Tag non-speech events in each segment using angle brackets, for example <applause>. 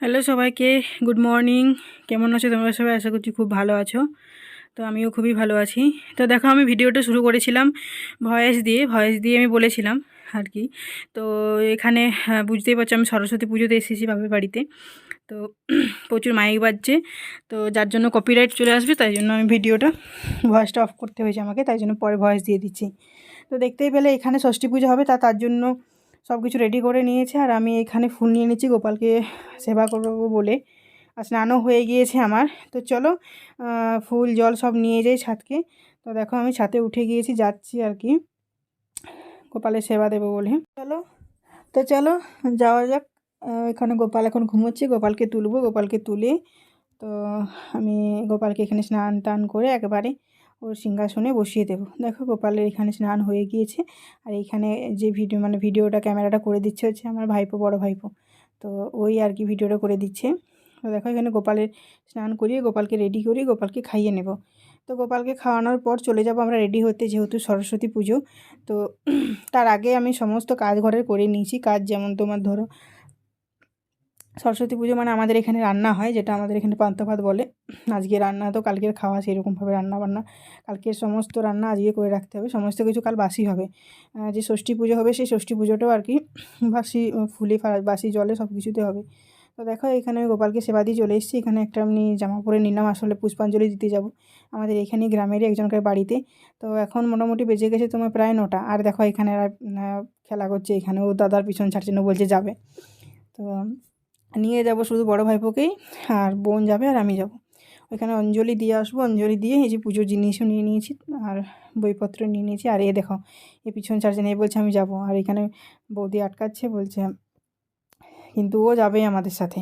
Hello সবাইকে good morning. কেমন আছো তোমরা সবাই? আশা করছি খুব ভালো আছো। তো আমিও খুবই ভালো আছি। তো দেখো আমি ভিডিওটা শুরু করেছিলাম ভয়েস দিয়ে। ভয়েস দিয়ে আমি বলেছিলাম আর কি। তো এখানে হ্যাঁ, বুঝতেই পারছ আমি সরস্বতী পুজোতে এসেছি বাপের বাড়িতে। তো প্রচুর মাইক বাজছে। তো যার জন্য কপিরাইট চলে আসবে তাই জন্য আমি ভিডিওটা ভয়েসটা অফ করতে হয়েছে আমাকে তাই জন্য পরে ভয়েস দিয়ে দিচ্ছি। তো দেখতেই পেলে এখানে ষষ্ঠী পুজো হবে তা তার জন্য সব কিছু রেডি করে নিয়েছে আর আমি এখানে ফুল নিয়ে নিচ্ছি, গোপালকে সেবা করব বলে। আর স্নানও হয়ে গিয়েছে আমার। তো চলো ফুল জল সব নিয়ে যাই ছাদকে। তো দেখো আমি ছাদে উঠে গিয়েছি, যাচ্ছি আর কি। গোপালের সেবা দেবো বলে। চলো, তো চলো, যাওয়া যাক। এখানে গোপাল এখন ঘুমোচ্ছে, গোপালকে তুলবো, গোপালকে তুলে তো আমি গোপালকে এখানে স্নান টান করে একেবারে ওর সিংহাসনে বসিয়ে দেবো। দেখো গোপালের এখানে স্নান হয়ে গিয়েছে আর এইখানে যে ভিডিও মানে ভিডিওটা ক্যামেরাটা করে দিচ্ছে হচ্ছে আমার ভাইপো, বড় ভাইপো। তো ওই আর কি ভিডিওটা করে দিচ্ছে। তো দেখো এখানে গোপালের স্নান করিয়ে গোপালকে রেডি করিয়ে গোপালকে খাইয়ে নেব। তো গোপালকে খাওয়ানোর পর চলে যাব আমরা রেডি হতে যেহেতু সরস্বতী পুজো। তো তার আগে আমি সমস্ত কাজ ঘরের করে নিয়েছি। কাজ যেমন তোমার ধরো সরস্বতী পুজো মানে আমাদের এখানে রান্না হয়, যেটা আমাদের এখানে পান্তা ভাত বলে। আজকে রান্না তো কালকের খাওয়া, সেরকমভাবে রান্না বান্না কালকের সমস্ত রান্না আজকে করে রাখতে হবে। সমস্ত কিছু কাল বাসি হবে। যে ষষ্ঠী পুজো হবে, সেই ষষ্ঠী পুজোটাও আর কি <clears throat> বাসি, ফুলে বাসি জলে সব কিছুতে হবে। তো দেখো, এখানে গোপালকে সেবা দিয়ে চলে এসেছি। এখানে একটা আমি জামা পরে নিলাম, আসলে পুষ্পাঞ্জলি দিতে যাব। আমাদের এখানে গ্রামেরই একজনকার বাড়িতে। তো এখন মোটামুটি বেজে গেছে তোমার প্রায় নটা। আর দেখো, এখানে খেলা করছে। এখানে ও দাদার পিছন ছাড়ছে না বলছে যাবে। তো নিয়ে যাব শুধু বড় ভাইপোকেই, আর বোন যাবে আর আমি যাব। ওইখানে অঞ্জলি দিয়ে আসব, অঞ্জলি দিয়ে এই যে পুজোর জিনিসও নিয়ে নিয়েছি, আর বইপত্র নিয়ে নিয়েছি। আর এ দেখো, এ পিছন চার্জে নেই বলছে আমি যাব, আর এখানে বৌদি আটকাচ্ছে, বলছে কিন্তু ও যাবেই আমাদের সাথে।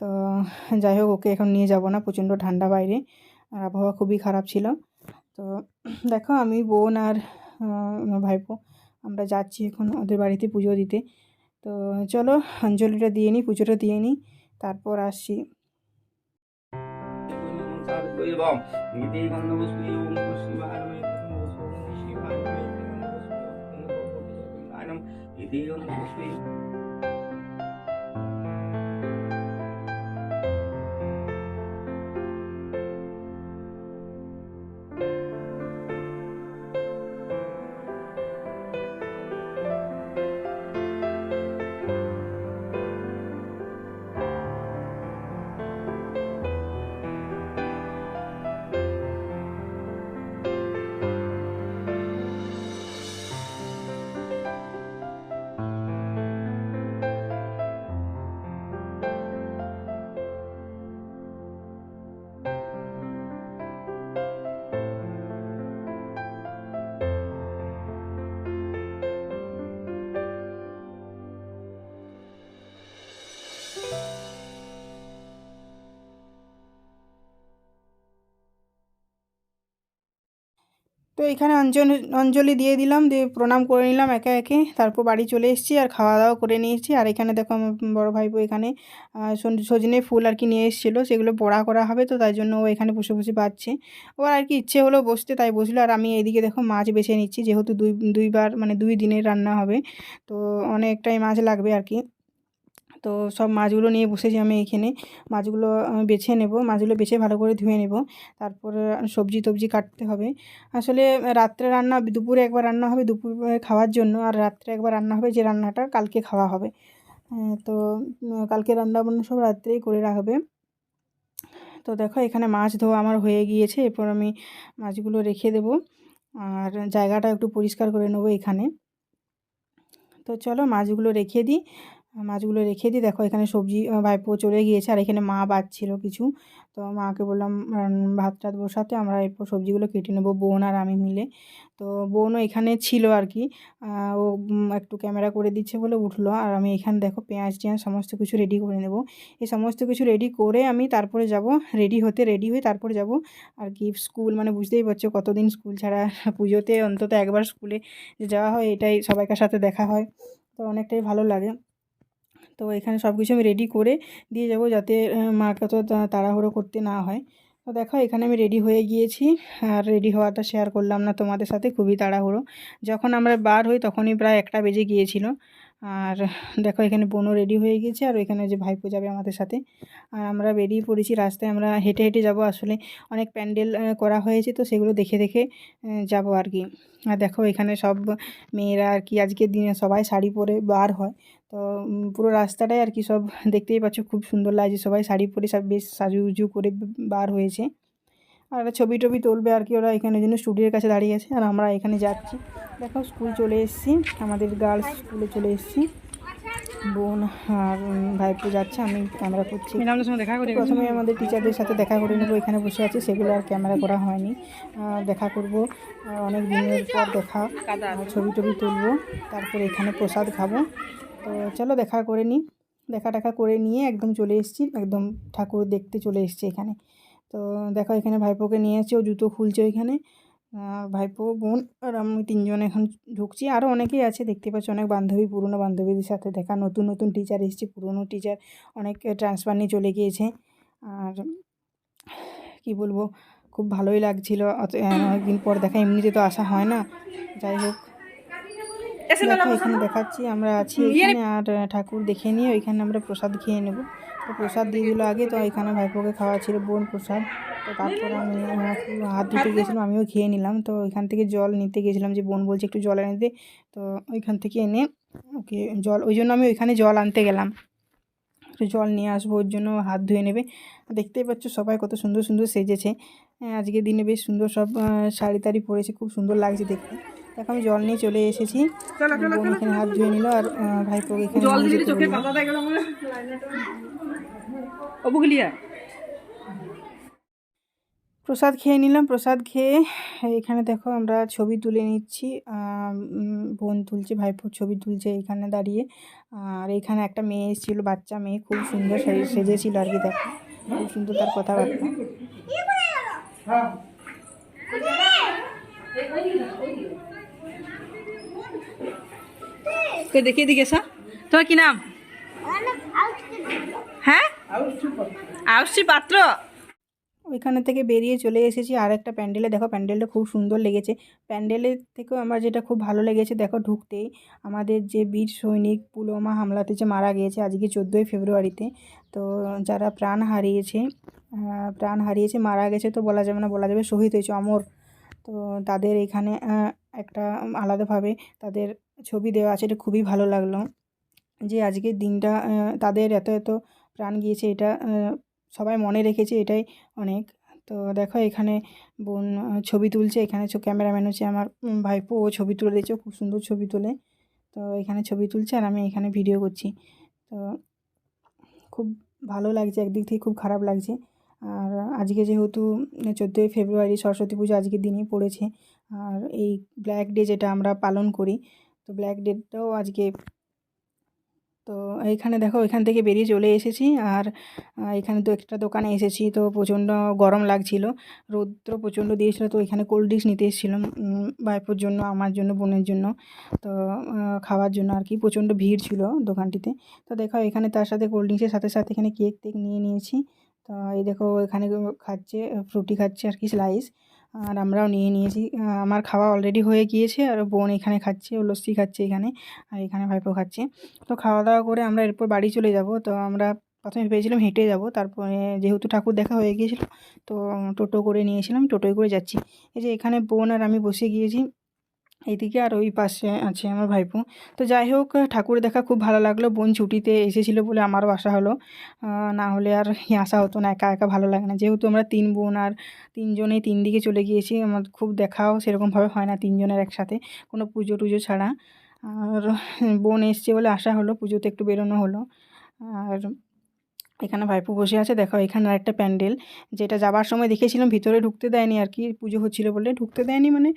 তো যাই হোক, ওকে এখন নিয়ে যাব না, প্রচণ্ড ঠান্ডা বাইরে, আর আবহাওয়া খুবই খারাপ ছিল। তো দেখো, আমি, বোন আর ভাইপো, আমরা যাচ্ছি এখন ওদের বাড়িতে পুজো দিতে। তো চলো অঞ্জলিটা দিয়ে নিই পুজোটা দিয়ে নিই তারপর আসছি তো এখানে অঞ্জলি অঞ্জলি দিয়ে দিলাম, দিয়ে প্রণাম করে নিলাম একে একে। তারপর বাড়ি চলে এসেছি আর খাওয়া দাওয়া করে নিয়েছি। আর এখানে দেখো আমার বড়ো ভাইপো এখানে সজনে ফুল আর কি নিয়ে এসেছিল। সেগুলো বড়া করা হবে, তো তাই জন্য ও এখানে বসে বসে পাচ্ছে ওর আর কি ইচ্ছে হলো বসতে, তাই বসল। আর আমি এইদিকে দেখো মাছ বেছে নিচ্ছি, যেহেতু দুই, দুইবার মানে দুই দিনের রান্না হবে, তো অনেকটাই মাছ লাগবে আর কি। তো সব মাছগুলো নিয়ে বসেছি আমি এখানে। মাছগুলো বেছে নেব, মাছগুলো বেছে ভালো করে ধুয়ে নেব। তারপর সবজি টবজি কাটতে হবে। আসলে রাত্রে রান্না, দুপুরে একবার রান্না হবে দুপুরে খাওয়ার জন্য। আর রাত্রে একবার রান্না হবে যে রান্নাটা কালকে খাওয়া হবে। তো কালকে রান্না বান্না সব রাত্রেই করে রাখবে তো দেখো এখানে মাছ ধোয়া আমার হয়ে গিয়েছে। এরপর আমি মাছগুলো রেখে দেব। আর জায়গাটা একটু পরিষ্কার করে নেব এখানে। তো চলো মাছগুলো রেখে দিই। মাছগুলো রেখে দিই। দেখো, এখানে সবজি ভাইপো চলে গিয়েছে আর এখানে মা বাজছিল কিছু। তো মাকে বললাম ভাত টাত বসাতে আমরা এরপর সবজিগুলো কেটে নেব, বোন আর আমি মিলে। তো বোনও এখানে ছিল আর কি। ও একটু ক্যামেরা করে দিচ্ছে বলে উঠল। আর আমি এখানে দেখো, পেঁয়াজ টিয়াজ সমস্ত কিছু রেডি করে নেব। এই সমস্ত কিছু রেডি করে আমি তারপরে যাব রেডি হতে রেডি হয়ে তারপরে যাব। আর কি, স্কুল মানে বুঝতেই পারছ কতদিন স্কুল ছাড়া <laughs> পুজোতে অন্তত একবার স্কুলে যাওয়া হয়, এটাই সবাইকার সাথে দেখা হয়। তো অনেকটাই ভালো লাগে। তো এখানে সব কিছু আমি রেডি করে দিয়ে যাব যাতে মাকে তো, তাড়াহুড়ো করতে না হয়। তো দেখো, এখানে আমি রেডি হয়ে গিয়েছি। আর রেডি হওয়াটা শেয়ার করলাম না তোমাদের সাথে, খুবই তাড়াহুড়ো। যখন আমরা বার হই, তখনই প্রায় একটা বেজে গিয়েছিল। আর দেখো এখানে বোনও রেডি হয়ে গেছে আর ওইখানে যে ভাইপো যাবে আমাদের সাথে। আর আমরা বেরিয়ে পড়েছি, রাস্তায় আমরা হেঁটে হেঁটে যাব। আসলে অনেক প্যান্ডেল করা হয়েছে তো সেগুলো দেখে দেখে যাব আর কি। আর দেখো এখানে সব মেয়েরা আর কি আজকের দিনে সবাই শাড়ি পরে বার হয়। তো পুরো রাস্তাটাই আর কি সব দেখতেই পাচ্ছ, খুব সুন্দর লাগছে। সবাই শাড়ি পরে সব বেশ সাজুগুজু করে বার হয়েছে। আর ছবি টবি তুলবে আর কি ওরা এখানে জন্য স্টুডিওর কাছে দাঁড়িয়ে আছে। আর আমরা এখানে যাচ্ছি। দেখো স্কুল চলে এসেছি। আমাদের গার্লস স্কুলে চলে এসেছি। বোন আর ভাইপো যাচ্ছে আমি ক্যামেরা করছি। দেখা করে প্রথমে আমাদের টিচারদের সাথে দেখা করে নেব। এখানে বসে আছে সেগুলো আর ক্যামেরা করা হয়নি। দেখা করব। অনেক দিনের পর দেখা। ছবি টবি তুলবো। তারপর এখানে প্রসাদ খাব। তো চলো দেখা করে নিই দেখা টাকা করে নিয়ে একদম চলে এসেছি। একদম ঠাকুর দেখতে চলে এসেছি এখানে। তো দেখো এখানে ভাইপোকে নিয়ে এসেছে। ও জুতো খুলছে ওইখানে। ভাইপো বোন আর আমি তিনজন এখন ঢুকছি। আরও অনেকেই আছে দেখতে পাচ্ছি অনেক বান্ধবী পুরনো বান্ধবীদের সাথে দেখা। নতুন নতুন টিচার এসেছে পুরনো টিচার অনেক ট্রান্সফার নিয়ে চলে গিয়েছে। আর কি বলব খুব ভালোই লাগছিল। অনেকদিন পর দেখা এমনিতে তো আসা হয় না। যাই হোক এখানে। দেখাচ্ছি আমরা আছি এখানে। আর ঠাকুর দেখে নিয়ে ওইখানে আমরা প্রসাদ খেয়ে নেব। তো প্রসাদ দিয়ে দিল আগে তো এখানে ভাইপোকে খাওয়া ছিল বোন প্রসাদ। তো তারপরে আমি হাত ধুতে গেছিলাম আমিও খেয়ে নিলাম। তো ওইখান থেকে জল নিতে গেছিলাম যে বোন বলছে একটু জল এনে দে। তো ওইখান থেকে এনে ওকে জল ওই জন্য আমি ওইখানে জল আনতে গেলাম। একটু জল নিয়ে আসব ওর জন্য হাত ধুয়ে নেবে। দেখতেই পাচ্ছ সবাই কত সুন্দর সুন্দর সেজেছে। হ্যাঁ, আজকের দিনে বেশ সুন্দর সব শাড়ি টাড়ি পরেছে খুব সুন্দর লাগছে দেখতে। দেখো আমি জল নিয়ে চলে এসেছি। বোন এখানে হাত ধুয়ে নিল আর ভাইপোকে এখানে জল নিয়ে চোখে পাতা দেয় গেল অবুগলিয়া প্রসাদ খেয়ে নিলাম প্রসাদ খেয়ে এখানে দেখো আমরা ছবি তুলে নিচ্ছি। বোন তুলছে ভাইপোর ছবি তুলছে এখানে দাঁড়িয়ে। আর এখানে একটা মেয়ে এসেছিল বাচ্চা মেয়ে খুব সুন্দর সেজেছিল আর কি দেখো। খুব সুন্দর তার কথাবার্তা। এসা। তোমার কি নাম? হ্যাঁ? আউসি পাত্র। ওইখানে থেকে বেরিয়ে চলে এসেছি আর একটা প্যান্ডেলে। দেখো প্যান্ডেলটা খুব সুন্দর লেগেছে। প্যান্ডেলের থেকেও আমার যেটা খুব ভালো লেগেছে, দেখো ঢুকতেই আমাদের যে বীর সৈনিক পুলওয়ামা হামলাতে যে মারা গিয়েছে আজকে চোদ্দোই ফেব্রুয়ারিতে, তো যারা প্রাণ হারিয়েছে প্রাণ হারিয়েছে, মারা গেছে তো বলা যাবে না, বলা যাবে শহীদ হয়েছে অমর। তো তাদের এখানে একটা আলাদাভাবে তাদের ছবি দেওয়া আছে, এটা খুবই ভালো লাগল। যে আজকের দিনটা তাদের এত এত প্রাণ গিয়েছে, এটা সবাই মনে রেখেছে, এটাই অনেক। তো দেখো, এখানে বোন ছবি তুলছে, এখানে ক্যামেরাম্যান হচ্ছে আমার ভাইপো, ও ছবি তুলে দিয়েছে খুব সুন্দর ছবি তোলে। তো এখানে ছবি তুলছে আর আমি এখানে ভিডিও করছি। তো খুব ভালো লাগছে, একদিক থেকে খুব খারাপ লাগছে। আর আজকে যেহেতু চোদ্দোই ফেব্রুয়ারি, সরস্বতী পুজো আজকের দিনই পড়েছে। আর এই ব্ল্যাক ডে যেটা আমরা পালন করি তো ব্ল্যাক ডেটাও আজকে তো এইখানে দেখো এখান থেকে বেরিয়ে চলে এসেছি আর এখানে তো একটা দোকানে এসেছি তো প্রচণ্ড গরম লাগছিল। রৌদ্র প্রচণ্ড দিয়েছিল তো এখানে কোল্ড ড্রিঙ্কস নিতে এসেছিলাম উম, ভাইপোর জন্য আমার জন্য বোনের জন্য। তো খাওয়ার জন্য আর কি প্রচণ্ড ভিড় ছিল দোকানটিতে। তো দেখো এখানে তার সাথে কোল্ড ড্রিঙ্কসের সাথে সাথে এখানে কেক টেক নিয়ে নিয়েছি। তো এই দেখো এখানে খাচ্ছে ফ্রুটি খাচ্ছে আর কি স্লাইস আর আমরাও নিয়ে নিয়েছি। আমার খাওয়া অলরেডি হয়ে গিয়েছে আর বোন এখানে খাচ্ছে, ও লস্যি খাচ্ছে এখানে আর এখানে ভাইপো খাচ্ছে। তো খাওয়া দাওয়া করে আমরা এরপর বাড়ি চলে যাব। তো আমরা প্রথমে ভেবেছিলাম হেঁটে যাব, তারপরে যেহেতু ঠাকুর দেখা হয়ে গিয়েছিল, তো টোটো করে নিয়েছিলাম, টোটোয় করে যাচ্ছি। এই যে এখানে বোন আর আমি বসে গিয়েছি। এইদিকে আর ওই পাশে আছে আমার ভাইপো। তো যাই হোক, ঠাকুর দেখা খুব ভালো লাগল। বোন ছুটিতে এসেছিল বলে আমারও আসা হলো। না হলে আর আসা হতো না, একা একা ভালো লাগে না। যেহেতু আমরা তিন বোন আর তিনজনেই তিন দিকে চলে গিয়েছি, আমার খুব দেখাও সেরকমভাবে হয় না তিনজনের একসাথে, কোনো পুজো টুজো ছাড়া। আর বোন এসছে বলে আসা হলো, পুজোতে একটু বেরোনো হলো। আর এখানে ভাইপো বসে আছে। দেখো, এখানে একটা প্যান্ডেল, যেটা যাবার সময় দেখেছিলাম, ভিতরে ঢুকতে দেয়নি আর কি, পুজো হচ্ছিল বলে। ঢুকতে দেয়নি মানে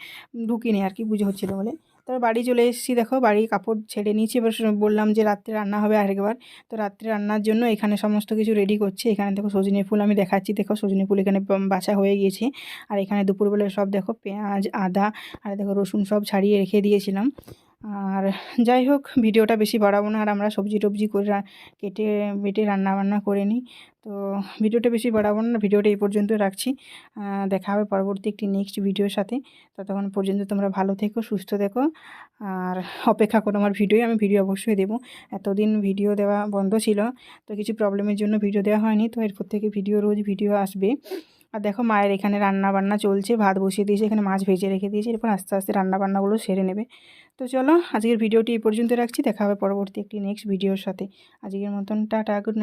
ঢুকিনি আর কি, পুজো হচ্ছিল বলে। তারপর বাড়ি চলে এসেছি, দেখো, বাড়ি কাপড় ছেড়ে নিয়েছি। এবার বললাম যে রাত্রে রান্না হবে আরেকবার। তো রাত্রে রান্নার জন্য এখানে সমস্ত কিছু রেডি করছে। এখানে দেখো, সজনে ফুল আমি দেখাচ্ছি। দেখো, সজনে ফুল এখানে বাছা হয়ে গিয়েছে। আর এখানে দুপুরবেলা সব দেখো, পেঁয়াজ, আদা, আর দেখো, রসুন সব ছাড়িয়ে রেখে দিয়েছিলাম। আর যাই হোক, ভিডিওটা বেশি বাড়াবো না। আর আমরা সবজি টবজি করে কেটে, বেটে রান্না বান্না করে নিই। তো ভিডিওটা বেশি বাড়াবো না। ভিডিওটা এই পর্যন্ত রাখছি। দেখা হবে পরবর্তী একটি নেক্সট ভিডিওর সাথে। ততক্ষণ পর্যন্ত তোমরা ভালো থেকো, সুস্থ থেকো। আর অপেক্ষা করো আমার ভিডিও আমি ভিডিও অবশ্যই দেবো। এতদিন ভিডিও দেওয়া বন্ধ ছিল। তো কিছু প্রবলেমের জন্য ভিডিও দেওয়া হয়নি। তো এরপর থেকে ভিডিও রোজ ভিডিও আসবে। আর দেখো মায়ের এখানে রান্না বান্না চলছে, ভাত বসিয়ে দিয়েছে, এখানে মাছ ভেজে রেখে দিয়েছে, এরপর আস্তে আস্তে রান্না বান্নাগুলো সেরে নেবে। তো চলো, আজকের ভিডিওটি এই পর্যন্ত রাখছি, দেখা হবে পরবর্তী একটি নেক্সট ভিডিওর সাথে। আজকের মতন, টাটা গুড